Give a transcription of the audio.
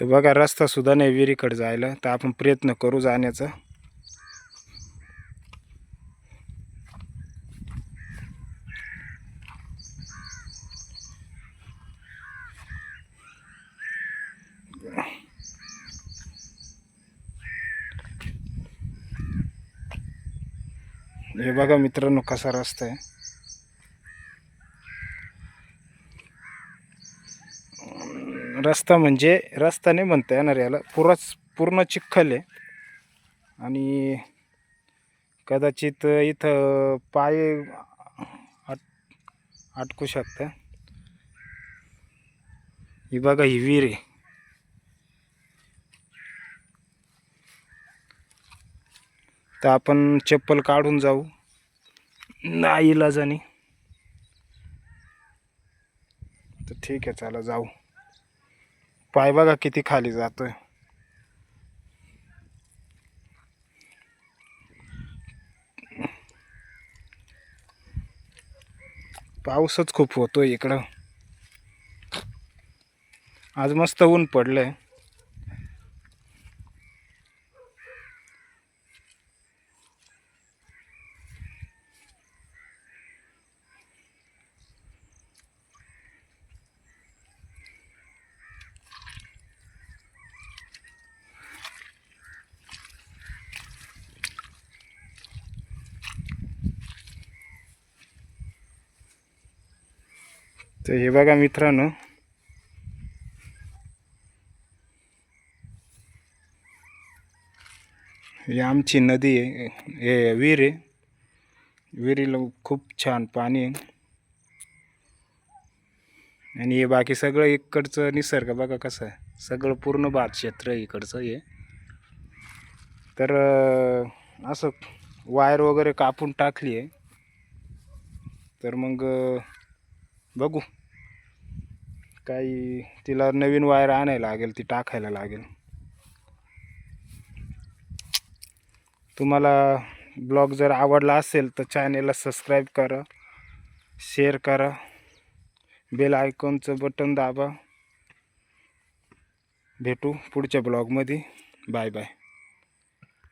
तर बघा रस्तासुद्धा नाही विहिरीकडे जायला. तर आपण प्रयत्न करू जाण्याचा. हे बघा मित्रांनो कसा रस्ता आहे. रस्ता म्हणजे रस्ता नाही म्हणता येणार याला. पुराच पूर्ण चिखल आहे. आणि कदाचित इथं पाय आट अटकू शकता. ही बघा ही विहीर आहे. तर आपण चप्पल काढून जाऊ. नाही इलाजाने. तर ठीक आहे चला जाऊ. पाय बघा किती खाली जातोय. पाऊसच खूप होतोय इकडं. आज मस्त ऊन पडलंय. तर हे बघा मित्रांनो. ही आमची नदी आहे. हे विहीर आहे. विहिरीला खूप छान पाणी आहे. आणि हे बाकी सगळं इकडचं निसर्ग बघा कसं आहे. सगळं पूर्ण भात क्षेत्र इकडचं हे. तर असं वायर वगैरे कापून टाकली आहे. तर मग बघू. काही तिला नवीन वायर आणायला लागेल ती टाकायला लागेल. तुम्हाला ब्लॉग जर आवडला असेल तर चॅनेलला सबस्क्राईब करा शेअर करा बेल आयकॉनचं बटन दाबा. भेटू पुढच्या ब्लॉगमध्ये. Bye bye